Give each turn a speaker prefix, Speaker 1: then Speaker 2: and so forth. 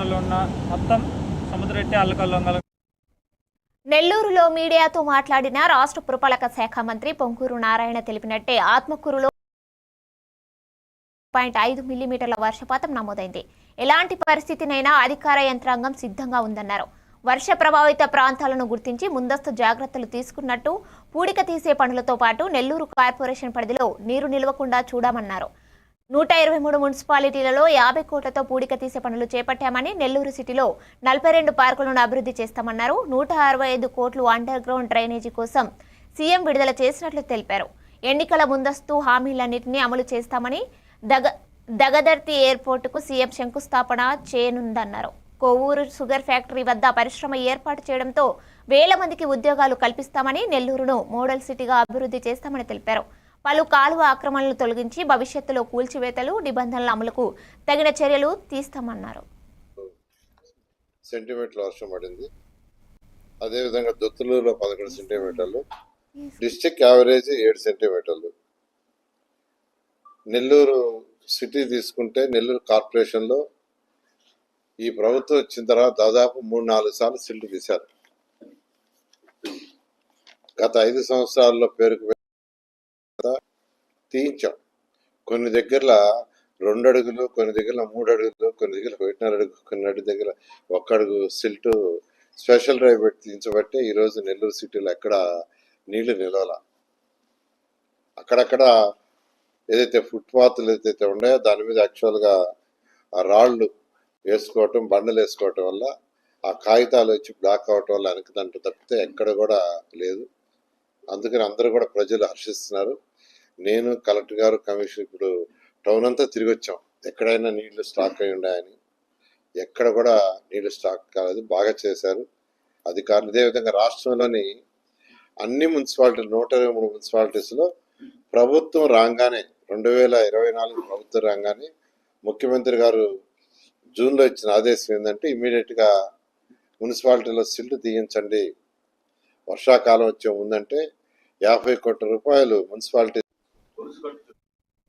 Speaker 1: ప్రాంతంలో ఉన్న మొత్తం అల్లకల్లంగల
Speaker 2: నెల్లూరులో మీడియాతో మాట్లాడిన రాష్ట్ర పురపాలక శాఖ మంత్రి పొంగూరు నారాయణ తెలిపినట్టే ఆత్మకూరులో పాయింట్ ఐదు మిల్లీమీటర్ల వర్షపాతం నమోదైంది. ఎలాంటి పరిస్థితినైనా అధికార యంత్రాంగం సిద్ధంగా ఉందన్నారు. వర్ష ప్రభావిత ప్రాంతాలను గుర్తించి ముందస్తు జాగ్రత్తలు తీసుకున్నట్టు పూడిక తీసే పనులతో పాటు నెల్లూరు కార్పొరేషన్ పరిధిలో నీరు నిలవకుండా చూడమన్నారు. నూట ఇరవై మూడు మున్సిపాలిటీలలో యాభై కోట్లతో పూడిక తీసే పనులు చేపట్టామని నెల్లూరు సిటీలో నలభై రెండు పార్కులను అభివృద్ధి చేస్తామన్నారు. నూట అరవై ఐదు కోట్లు అండర్ గ్రౌండ్ డ్రైనేజీ కోసం సీఎం విడుదల చేసినట్లు తెలిపారు. ఎన్నికల ముందస్తు హామీలన్నింటినీ అమలు చేస్తామని దగ దగదర్తి ఎయిర్పోర్టుకు సీఎం శంకుస్థాపన చేయనుందన్నారు. కొవ్వూరు షుగర్ ఫ్యాక్టరీ వద్ద పరిశ్రమ ఏర్పాటు చేయడంతో వేల మందికి ఉద్యోగాలు కల్పిస్తామని నెల్లూరును మోడల్ సిటీగా అభివృద్ధి చేస్తామని తెలిపారు. పలు కాలువ ఆక్రమణలు తొలగించి భవిష్యత్తులో కూల్చివేతలు నిబంధనల అమలుకు తగిన చర్యలు తీస్తామన్నారు.
Speaker 3: సెంటీమీటర్లు వర్షం పడింది. అదేవిధంగా దొత్తులూరులో పదకొండు సెంటీమీటర్లు డిస్టిక్ యావరేజ్ ఏడు సెంటీమీటర్లు. నెల్లూరు సిటీ తీసుకుంటే నెల్లూరు కార్పొరేషన్లో ఈ ప్రభుత్వం వచ్చిన తర్వాత దాదాపు మూడు నాలుగు సార్లు సిల్లు తీశారు. గత ఐదు సంవత్సరాల్లో పేరుకు కదా? తీయించాం. కొన్ని దగ్గర రెండు అడుగులు కొన్ని దగ్గర మూడు అడుగులు కొన్ని దగ్గర ఒకటిన్నర అడుగు కొన్ని అడుగు దగ్గర ఒక్క అడుగు సిల్టు స్పెషల్ డ్రైవ్ పెట్టి తీయించబట్టే ఈరోజు నెల్లూరు సిటీలో ఎక్కడ నీళ్ళు నిలవల. అక్కడక్కడ ఏదైతే ఫుట్పాత్లు ఏదైతే ఉన్నాయో దాని మీద యాక్చువల్గా ఆ రాళ్ళు వేసుకోవటం బండలు వేసుకోవటం వల్ల ఆ కాగితాలు వచ్చి బ్లాక్ అవటం వల్ల వెనక దాంట్లో తప్పితే ఎక్కడ కూడా లేదు. అందుకని అందరూ కూడా ప్రజలు హర్షిస్తున్నారు. నేను కలెక్టర్ గారు కమిషన్ ఇప్పుడు టౌన్ అంతా తిరిగి వచ్చాం ఎక్కడైనా నీళ్ళు స్టాక్ అయి ఉన్నాయని. ఎక్కడ కూడా నీళ్ళు స్టాక్ కాలేదు. బాగా చేశారు. అధికారులు ఇదే విధంగా రాష్ట్రంలోని అన్ని మున్సిపాలిటీ నూట ఇరవై మూడు మున్సిపాలిటీస్లో ప్రభుత్వం రాగానే రెండు వేల ఇరవై నాలుగు ప్రభుత్వం రాగానే ముఖ్యమంత్రి గారు జూన్లో ఇచ్చిన ఆదేశం ఏంటంటే ఇమీడియట్గా మున్సిపాలిటీలో సిల్ట్ తీయించండి. వర్షాకాలం వచ్చే ముందంటే యాభై కోట్ల రూపాయలు మున్సిపాలిటీ música